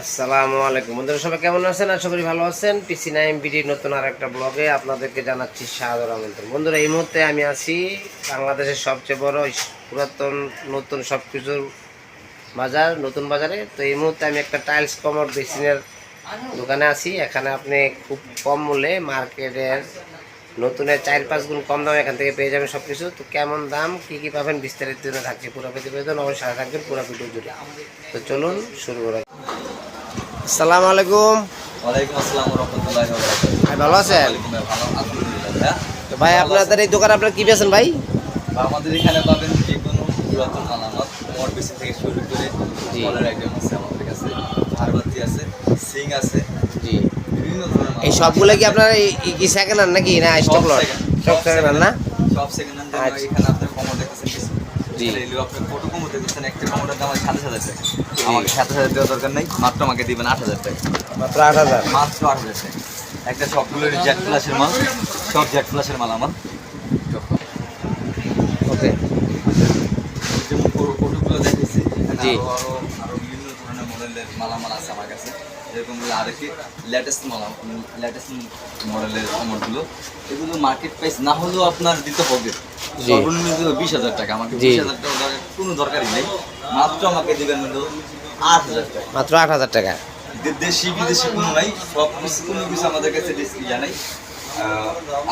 আসসালামু আলাইকুম। বন্ধুরা, সবাই কেমন আছেন? আশা করি ভালো আছেন। পিসি নাইম বিডির নতুন আর একটা ব্লগে আপনাদেরকে জানাচ্ছি সাদর আমন্ত্রণ। বন্ধুরা, এই মুহূর্তে আমি আছি বাংলাদেশের সবচেয়ে বড় পুরাতন নতুন সব কিছুর বাজার, নতুন বাজারে। তো এই মুহূর্তে আমি একটা টাইলস কমর বেসিনের দোকানে আছি। এখানে আপনি খুব কম মূল্যে মার্কেটের নতুনের চার পাঁচ গুণ কম দামে এখান থেকে পেয়ে যাবেন সব কিছু তো কেমন দাম, কী কী পাবেন বিস্তারিত থাকছে পুরো প্রতিবেদন। অবশ্যই থাকবেন পুরো ভিডিও জুড়ে। তো চলুন শুরু করা আসসালামু আলাইকুম। ওয়ালাইকুম আসসালাম রহমতুল্লাহি ওয়া বারাকাতুহু ভাই ভালো আছেন? ভালো আলহামদুলিল্লাহ। তো ভাই আপনাদের এই দোকানে আপনারা কি বেছেন ভাই? আমাদের এখানে পাবেন যে কোনো পুরাতন মালামাল মোটর বেসিন থেকে শুরু করে আইটেম আছে আমাদের কাছে। ঝাড়বাতি আছে সিং আছে জি। বিভিন্ন ধরনের এই সবগুলো কি। আপনার কি সেকেন্ড হ্যান্ড নাকি না স্টক লট সব সেকেন্ড হ্যান্ড না? সব সেকেন্ড হ্যান্ড আচ্ছা। এখানে আপনার কমর দেখতেছেন আপনার ফটো কমর দেখতেছেন একটা দাম হাজার টাকা। আমাকে হাজার দেওয়ার দরকার নেই মাত্র আমাকে দিবেন আট হাজার টাকা। মাত্র আট হাজার? মাত্র আট হাজার টাকা। একটা সবগুলোর জ্যাট প্লাসের মাল। সব জ্যাট প্লাসের মাল আমার। ওকে। যেমন ফটোগুলো দেখেছি জি। আরও আরও আরও বিভিন্ন ধরনের মডেলের মালামাল আছে আমার কাছে। যেরকম আরেকটি লেটেস্ট মালা লেটেস্ট মডেলের কমরগুলো এগুলো মার্কেট প্রাইস না হলেও আপনার দিতে হবে। সর্বনিম্ন বিশ হাজার টাকা। আমাকে বিশ হাজার টাকা কোনো দরকারই নেই। মাত্র আমাকে দিবেন হলো আট হাজার টাকা। মাত্র আট হাজার টাকা। দেশি বিদেশি কোনো নাই। সব কিছু কোনো কিছু আমাদের কাছে ইয়া নাই।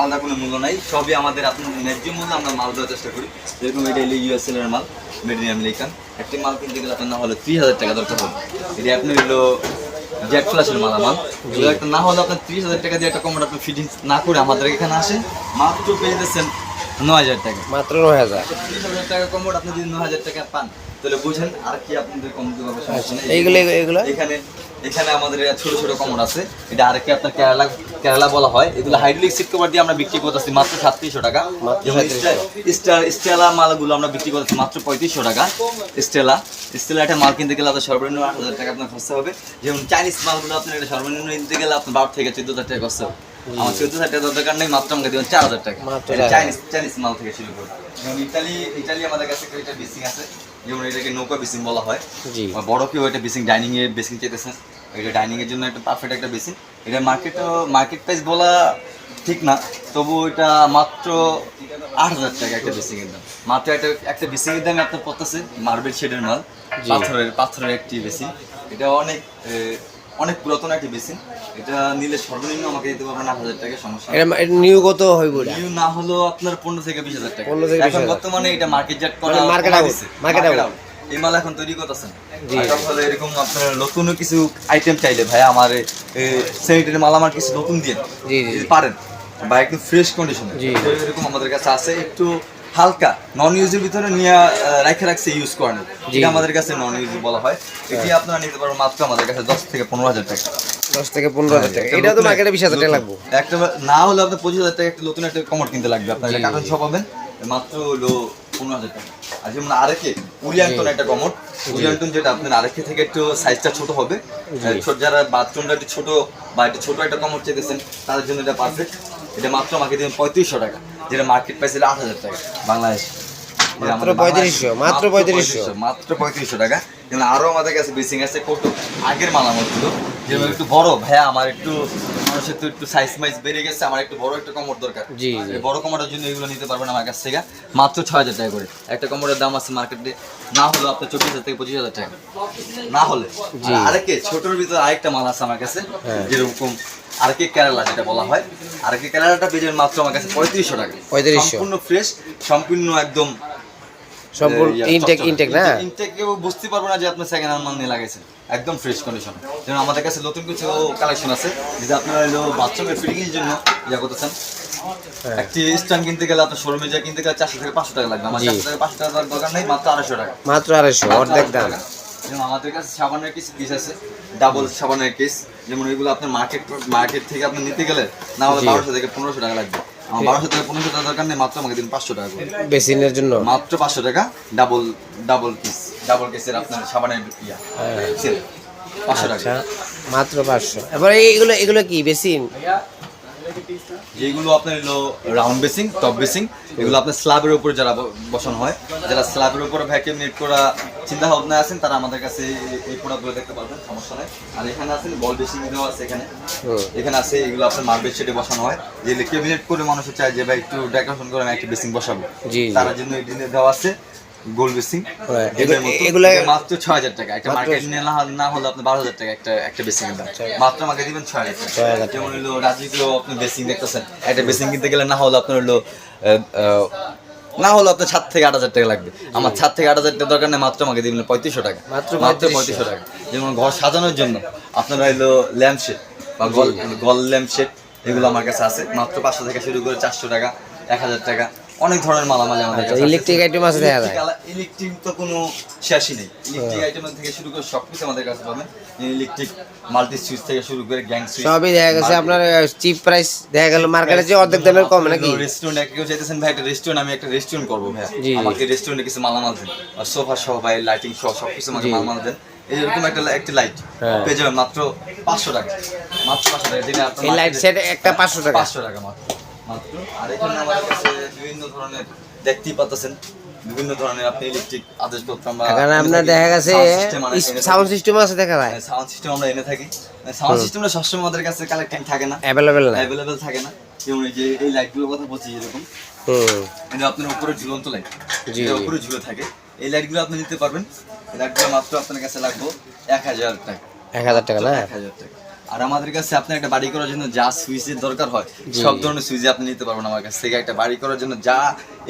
আলাদা কোনো মূল্য নাই। সবই আমাদের আপনার ন্যায্য মূল্য আমরা মাল দেওয়ার চেষ্টা করি। যেরকম এটা হলো ইউএসএল এর মাল মেড ইন আমেরিকান একটি মাল কিনতে গেলে আপনার না হলে ত্রিশ হাজার টাকা দরকার হবে। এটা আপনি হলো জেট ফ্লাশের মালামাল এগুলো একটা না হলে আপনার ত্রিশ হাজার টাকা দিয়ে একটা কমোড আপনি ফিটিংস না করে আমাদের এখানে আসেন। মাত্র পেয়ে যাচ্ছেন নয় হাজার টাকা। মাত্র নয় হাজার। টাকা আপনি যদি নয় হাজার টাকা পান তাহলে বুঝেন আর কি আপনাদের কম দিতে এইগুলো এইগুলো? এখানে এখানে আমাদের ছোট ছোট কমর আছে। এটা আরেকটি আপনার কেরালা কেরালা বলা হয়। এগুলো হাইড্রোলিক সিট কভার দিয়ে আমরা বিক্রি করতেছি মাত্র সাতত্রিশশো টাকা। মাত্র যেমন 3700 স্টার স্টেলা মালগুলো আমরা বিক্রি করতেছি মাত্র পঁয়ত্রিশশো টাকা। স্টেলা স্টেলা একটা মাল কিনতে গেলে আপনার সর্বনিম্ন আট হাজার টাকা আপনার খরচা হবে। যেমন চাইনিজ মালগুলো আপনার এটা সর্বনিম্ন কিনতে গেলে আপনার বারো থেকে চোদ্দ হাজার টাকা খরচা হবে। আমার চোদ্দ হাজার টাকা দরকার নেই মাত্র আমাকে দেবেন চার হাজার টাকা। মাত্র এটা 4,000 চাইনিজ চাইনিজ মাল থেকে শুরু করে। যেমন ইতালি ইতালি আমাদের কাছে একটা বিসিং আছে যেমন এটাকে নৌকা বিসিং বলা হয়। বড় কেউ একটা বেসিং ডাইনিং এ বেসিং চাইতেছেন এটা ডাইনিং এর জন্য একটা পারফেক্ট একটা বেসিং। এটা মার্কেট মার্কেট প্রাইস বলা ঠিক না তবু এটা মাত্র আট হাজার টাকা একটা বেসিং এর দাম। মাত্র একটা একটা বেসিং এর দাম আপনার পড়তেছে মার্বেল শেডের মাল। পাথরের পাথরের একটি বেসিং। এটা অনেক অনেক পুরাতন একটি বেসিং এটা নিলে সর্বনিম্ন আমাকে দিতে পারবেন আট হাজার টাকা সমস্যা। এটা নিউ কত হইব নিউ না হলেও আপনার পনেরো থেকে বিশ হাজার টাকা। 15 থেকে এখন বর্তমানে এটা মার্কেট জাট করা market Market out। out। এই মাল এখন তৈরি করতেছেন। এরকম আপনার নতুন কিছু আইটেম চাইলে ভাই আমার স্যানিটারি মাল আমার কিছু নতুন দিয়ে পারেন বা একদম ফ্রেশ কন্ডিশনে এরকম আমাদের কাছে আছে। একটু হালকা নন ইউজের ভিতরে নিয়ে রাখে রাখছে ইউজ করেন। এটা আমাদের কাছে নন ইউজ বলা হয়। এটি আপনারা নিতে পারবেন মাত্র আমাদের কাছে দশ থেকে পনেরো হাজার টাকা। দশ থেকে পনেরো হাজার টাকা। এটা তো মার্কেটে বিশ হাজার টাকা লাগবে। একটা না হলে আপনার পঁচিশ হাজার টাকা একটা নতুন একটা কমর কিনতে লাগবে। আপনার এটা কার্টন সব পাবেন মাত্র হলো পনেরো হাজার টাকা। আর যেমন আরেকে উলিয়ান্টন একটা কমর উলিয়ান্টন যেটা আপনার আরেকে থেকে একটু সাইজটা ছোট হবে। যারা বাথরুমটা একটু ছোট বা একটু ছোট একটা কমর তাদের জন্য এটা পারফেক্ট এটা মাত্র আমাকে দেবেন পঁয়ত্রিশশো টাকা। যেটা মার্কেট প্রাইস ছিল আট হাজার টাকা। বাংলাদেশ। মাত্র পঁয়ত্রিশশো বাংলাদেশ- 3500, মাত্র 3500 মাত্র পঁয়ত্রিশশো টাকা। যেমন আরও আমাদের কাছে বেসিং আছে কত আগের মালামাল ছিল। যেমন একটু বড় ভাইয়া আমার একটু মানুষের তো একটু সাইজ মাইজ বেড়ে গেছে আমার একটু বড় একটা কমর দরকার। জি। বড় কমরের জন্য এগুলো নিতে পারবেন আমার কাছ থেকে। মাত্র ছয় হাজার টাকা করে। একটা কমরের দাম আছে মার্কেটে না হলো আপনার চব্বিশ হাজার থেকে পঁচিশ হাজার টাকা। না হলে। আর আরেকে ছোটোর ভিতরে আরেকটা মাল আছে আমার কাছে হ্যাঁ। যেরকম আরেকে কেরালা যেটা বলা হয়। আরেকে কেরালাটা পেয়ে মাত্র আমার কাছে পঁয়ত্রিশশো টাকা। 3500 সম্পূর্ণ ফ্রেশ সম্পূর্ণ একদম সম্পূর্ণ ইনটেক ইনটেক না? ইনটেক কেউ বুঝতে পারব না যে আপনি সেকেন্ড হ্যান্ড মাল নিয়ে লাগাইছেন। একদম ফ্রেশ কন্ডিশন যেমন আমাদের কাছে নতুন কিছু কালেকশন আছে যেটা আপনার হলো বাথরুমের ফিটিং জন্য ইয়া করতেছেন। হ্যাঁ। একটি স্ট্যান্ড কিনতে গেলে আপনার শোরুমে যা কিনতে গেলে চারশো থেকে পাঁচশো টাকা লাগবে। আমার চারশো থেকে পাঁচশো টাকা দরকার নেই মাত্র আড়াইশো টাকা। মাত্র আড়াইশো অর্ধেক দাম। যেমন আমাদের কাছে সাবানের কিছু পিস আছে ডাবল সাবানের কেস। যেমন এগুলো আপনার মার্কেট মার্কেট থেকে আপনি নিতে গেলে না হলে বারোশো থেকে পনেরোশো টাকা লাগবে। আমার বারোশো থেকে পনেরোশো টাকা দরকার নেই মাত্র আমাকে দিন পাঁচশো টাকা করে। বেসিনের জন্য? মাত্র পাঁচশো টাকা ডাবল ডাবল পিস ডাবল কেসের আপনার সাবানের ইয়া হ্যাঁ। সেল। পাঁচশো টাকা। আচ্ছা মাত্র পাঁচশো। এবার এইগুলো এগুলো কি বেসিন? যেগুলো আপনার হলো রাউন্ড বেসিং টপ বেসিং এগুলো আপনার স্ল্যাবের উপরে যারা বসানো হয় যারা স্ল্যাবের উপরে ভ্যাকিউম নেট করা চিন্তা ভাবনা আছেন তারা আমাদের কাছে এই- প্রোডাক্টগুলো দেখতে পারবেন সমস্যা নাই। আর এখানে আছেন বল বেসিং দেওয়া আছে এখানে। এখানে আছে এগুলো আপনার মার্বেল শেডে বসানো হয়। যে কেবিনেট করে মানুষের চায় যে ভাই একটু ডেকোরেশন করে আমি একটা বেসিং বসাবো। তার জন্য এই ডিনে দেওয়া আছে। গোল বেসিং এগুলো- মাত্র ছয় হাজার টাকা। একটা মার্কেট না হলে- না হলে আপনি বারো হাজার টাকা একটা একটা বেসিং দাম মাত্র আমাকে দিবেন ছয় হাজার টাকা। যেমন হলো আপনি বেসিং দেখতেছেন। একটা বেসিং কিনতে গেলে না হলে আপনার হলো না হলে আপনার সাত থেকে আট হাজার টাকা লাগবে। আমার সাত থেকে আট হাজার টাকা দরকার নেই মাত্র আমাকে দিবেন পঁয়ত্রিশশো টাকা। মাত্র মাত্র পঁয়ত্রিশশো। টাকা। যেমন ঘর সাজানোর জন্য আপনার হলো ল্যাম্প শেড বা গল গল ল্যাম্প শেড এগুলো আমার কাছে আছে। মাত্র পাঁচশো থেকে শুরু করে চারশো টাকা এক হাজার টাকা। অনেক ধরনের মালামাল আমাদের কাছে ইলেকট্রিক আইটেম আছে দেখা যায়। ইলেকট্রিক তো কোনো শেষই নেই। ইলেকট্রিক আইটেম থেকে শুরু করে সবকিছু আমাদের কাছে পাবেন। ইলেকট্রিক মাল্টি সুইচ থেকে শুরু করে গ্যাং সুইচ সবই দেখা গেছে। আপনার চিপ প্রাইস দেখা গেল। মার্কেটে যে অর্ধেক দামের কম নাকি? রেস্টুরেন্ট একটা কেউ চাইতেছেন ভাই একটা রেস্টুরেন্ট আমি একটা রেস্টুরেন্ট করব ভাই। আমাকে রেস্টুরেন্টে কিছু মালামাল দেন। আর সোফা সহ ভাই লাইটিং সহ সবকিছু আমাকে। মালামাল দেন। এরকম একটা একটা লাইট হ্যাঁ। পেয়ে যাবেন মাত্র পাঁচশো টাকা। মাত্র পাঁচশো টাকা যেটা লাইট সেট একটা পাঁচশো টাকা। পাঁচশো টাকা মাত্র। মাত্র। আর এখানে আমাদের কাছে বিভিন্ন ধরনের দেখতেই পাচ্ছেন বিভিন্ন ধরনের আপনি ইলেকট্রিক আদেশপত্র আমরা এখানে আপনার দেখা গেছে সাউন্ড সিস্টেম আছে দেখা যায়। সাউন্ড সিস্টেম আমরা এনে থাকি। সাউন্ড সিস্টেমটা সবসময় আমাদের কাছে কালেক্টিং থাকে না। অ্যাভেলেবেল না। অ্যাভেলেবেল থাকে না। যেমন এই যে এই লাইটগুলোর কথা বলছি এরকম হুম। এটা আপনার উপরে ঝুলন্ত লাইট জি, উপরে ঝুলে থাকে। এই লাইটগুলো আপনি নিতে পারবেন। লাইটগুলো মাত্র আপনার কাছে লাগবে এক হাজার টাকা। এক হাজার টাকা না? এক হাজার টাকা। আর আমাদের কাছে আপনার একটা বাড়ি করার জন্য যা সুইচের দরকার হয় সব ধরনের সুইচ আপনি নিতে পারবেন আমার কাছ থেকে। একটা বাড়ি করার জন্য যা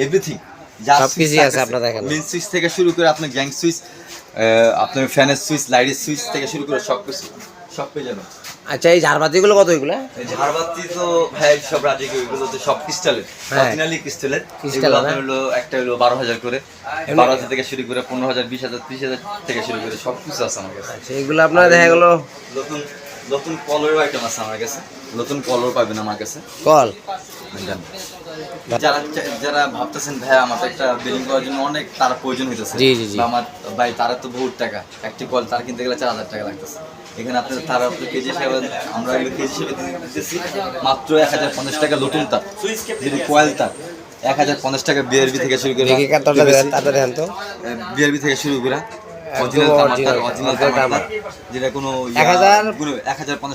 এভরিথিং যা সবকিছুই আছে আপনাদের মেন সুইচ থেকে শুরু করে আপনার গ্যাং সুইচ আপনার ফ্যানের সুইচ লাইটের সুইচ থেকে শুরু করে সব কিছু সব পেয়ে যাবেন। আচ্ছা এই ঝাড়বাতিগুলো কত এগুলো? ঝাড়বাতি তো ভাই সব রাজি এগুলো তো সব ক্রিস্টালের হ্যাঁ। অরিজিনালি ক্রিস্টালের এগুলো আপনার হলো একটা হলো বারো হাজার করে বারো হাজার থেকে শুরু করে পনেরো হাজার বিশ হাজার ত্রিশ হাজার থেকে শুরু করে সব কিছু আছে আমার কাছে। আচ্ছা এগুলো আপনার দেখা গেল। নতুন নতুন কলরের আইটেম আছে আমার কাছে। নতুন কলর পাবেন আমার কাছে। কল? যারা যারা ভাবতেছেন ভাই আমার একটা বিলিং করার জন্য অনেক তার প্রয়োজন হইতেছে। জি, জি, জি। আমার ভাই তারা তো বহুত টাকা। একটি কল তার কিনতে গেলে চার হাজার টাকা লাগতেছে। এখানে আপনার তারা কেজি হিসেবে আমরা এগুলো কেজি হিসেবে দিতেছি। মাত্র এক হাজার পঞ্চাশ টাকা নতুন তার। কয়েল তার। এক হাজার পঞ্চাশ টাকা বিআরবি থেকে শুরু করে বিআরবি থেকে শুরু করে। অরিজিনাল original, অরিজিনাল যেটা কোনো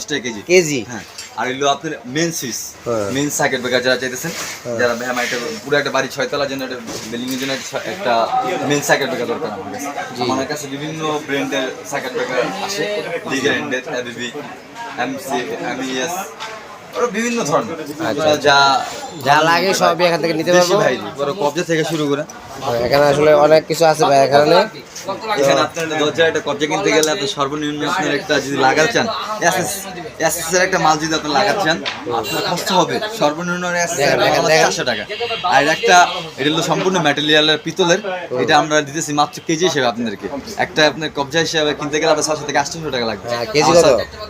টাকা কেজি। কেজি। হ্যাঁ আর এগুলো আপনার মেন সুইচ হ্যাঁ। মেন সার্কিট ব্রেকার যারা চাইতেছেন যারা ভাই আমার একটা পুরো একটা বাড়ি ছয়তলার জন্য একটা বিল্ডিং এর জন্য একটা- মেন সার্কিট ব্রেকার দরকার আমার কাছে। আমার কাছে বিভিন্ন ব্র্যান্ডের সার্কিট ব্রেকার আসে লিগার এন্ডের এবিবি এমসি এমইএস বিভিন্ন ধরনের। যা যা লাগে সবই এখান থেকে নিতে পারব। কবজা থেকে শুরু করে। এখানে আসলে অনেক কিছু আছে ভাই এখানে। এখানে আপনার দরজার একটা কবজা কিনতে গেলে আপনি সর্বনিম্ন আপনার একটা যদি লাগাতে চান এসএস এসএস এর একটা মাল যদি আপনি লাগাতে চান আপনার খরচ হবে। সর্বনিম্ন। চারশো টাকা। আর একটা এটা হলো সম্পূর্ণ ম্যাটেরিয়ালের পিতলের। এটা আমরা দিতেছি মাত্র কেজি হিসেবে আপনাদেরকে। একটা আপনার কবজা হিসেবে কিনতে গেলে আপনার ছশো থেকে আটশোশো টাকা লাগবে। হ্যাঁ,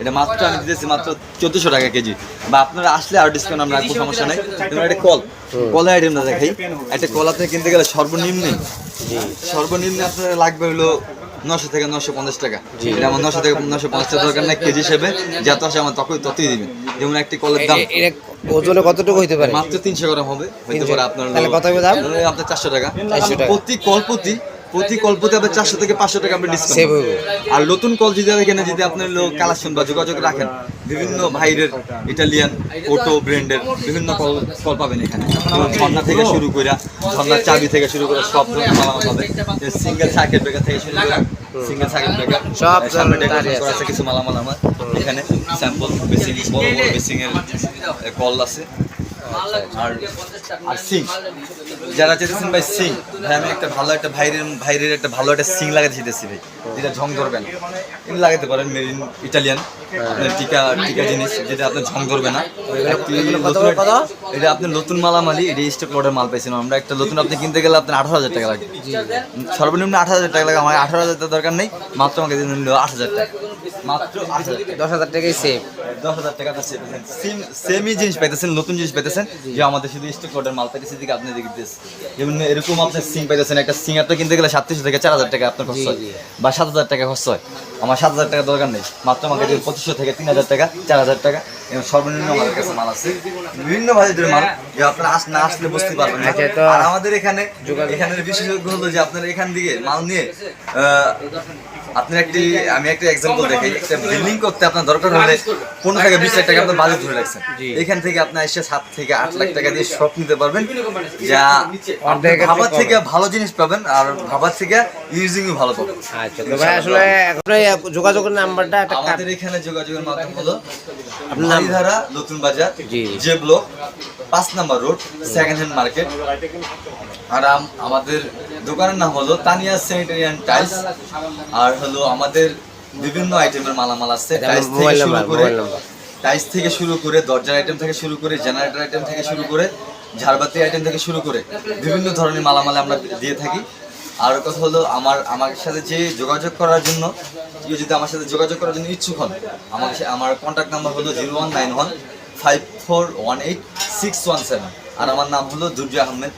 এটা মাত্র আমি দিতেছি মাত্র চোদ্দশো টাকা কেজি। বা আপনারা আসলে আর ডিসকাউন্ট আমরা রাখব সমস্যা নেই। তোমার একটা কল কলের আইটেমটা দেখাই। একটা কল আপনি কিনতে গেলে সর্বনিম্ন সর্বনিম্ন আপনার লাগবে হলো নশো থেকে নশো পঞ্চাশ টাকা। এটা আমার নশো থেকে নশো পঞ্চাশ টাকা দরকার নাই কেজি হিসেবে যত আসে আমার ততই ততই দিবেন। যেমন একটি কলের দাম ওজনে কতটুকু হইতে পারে? মাত্র তিনশো গ্রাম হবে হইতে পারে আপনার কত দাম? আপনার চারশো টাকা। প্রতি কল প্রতি প্রতি কল প্রতি আপনার চারশো থেকে পাঁচশো টাকা আপনি ডিসকাউন্ট। আর নতুন কল যদি এখানে যদি আপনার কালেকশন বা যোগাযোগ রাখেন বিভিন্ন ভাইরের ইটালিয়ান অটো ব্র্যান্ডের বিভিন্ন কল কল পাবেন এখানে। ঝর্ণা থেকে শুরু করে ঝর্ণার চাবি থেকে শুরু করে সব ধরনের মালামাল সিঙ্গেল সার্কিট ব্রেকার থেকে শুরু করে সিঙ্গেল সার্কিট ব্রেকার সব ধরনের ডেকোরেশন আছে। আছে। কিছু মালামাল আমার এখানে। স্যাম্পল বেসিং বড় বড় বেসিং এর কল আছে। আর আর সিং যারা চাইতেছেন ভাই সিং। ভাই আমি একটা ভালো একটা ভাইরের ভাইরের একটা ভালো একটা সিং লাগাতে চাইতেছি ভাই। যেটা ঝং ধরবে না। এগুলো লাগাতে পারেন মেরিন ইটালিয়ান আপনার টিকা টিকা জিনিস যেটা আপনার ঝং ধরবে না? এটা আপনার নতুন মালামালি এটা স্টক লটের মাল পাইছিলাম আমরা একটা নতুন আপনি কিনতে গেলে আপনার আঠারো হাজার টাকা লাগবে সর্বনিম্ন আঠারো হাজার টাকা লাগে। আমার আঠারো হাজার টাকা দরকার নেই। মাত্র আমাকে দিন আট হাজার টাকা। মাত্র আট হাজার দশ হাজার টাকাই সেভ দশ হাজার টাকা তো সেমই জিনিস পাইতেছেন নতুন জিনিস পাইতেছেন যে আমাদের শুধু স্টক কোডের মাল পাইতেছে দিকে আপনি দিকে যেমন এরকম আপনার সিং পাইতেছেন একটা সিং আপনি কিনতে গেলে সাতশো থেকে চার হাজার টাকা আপনার খরচ হয়। জি, জি। বা সাত হাজার টাকা খরচ হয়। আমার সাত হাজার টাকা দরকার নেই। মাত্র আমাকে পঁচিশশো থেকে তিন হাজার টাকা চার হাজার টাকা এবং সর্বনিম্ন আমাদের কাছে মাল আছে। বিভিন্ন বাজেটের মাল যে আপনারা আস না আসলে বুঝতে পারবেন না। আচ্ছা, তো- আর আমাদের এখানে এখানের বিশেষজ্ঞ হলো যে আপনার এখান থেকে মাল নিয়ে আপনার একটি আমি একটা এক্সাম্পল দেখাই। একটা বিল্ডিং করতে আপনার দরকার হলে পনেরো থেকে বিশ লাখ টাকা আপনার বাজেট ধরে রাখছেন। এখান থেকে আপনার এসে সাত থেকে আট লাখ টাকা দিয়ে শপ নিতে পারবেন। যা অর্ধেকের থেকে ভাবার থেকে ভালো জিনিস পাবেন আর ভাবার থেকে ইউজিংও ভালো পাবেন। আচ্ছা তো ভাই আসলে এখন যোগাযোগের নাম্বারটা আমাদের এখানে যোগাযোগের মাধ্যম হলো? মারিধারা নতুন বাজার জি। যে ব্লক পাঁচ number road second hand market আর আমাদের দোকানের নাম হলো তানিয়া স্যানিটারি অ্যান্ড টাইলস আর হলো আমাদের বিভিন্ন আইটেমের মালামাল আছে। মোবাইল থেকে শুরু করে। টাইলস থেকে শুরু করে দরজার আইটেম থেকে শুরু করে জেনারেটর আইটেম থেকে শুরু করে ঝাড়বাতি আইটেম থেকে শুরু করে বিভিন্ন ধরনের মালামাল আমরা দিয়ে থাকি। আর কথা হলো আমার আমার সাথে যে যোগাযোগ করার জন্য কেউ যদি আমার সাথে যোগাযোগ করার জন্য ইচ্ছুক হন আমার আমার কন্ট্যাক্ট নাম্বার হলো zero one nine one five four one eight six one seven আর আমার নাম হলো দুর্জয় আহমেদ।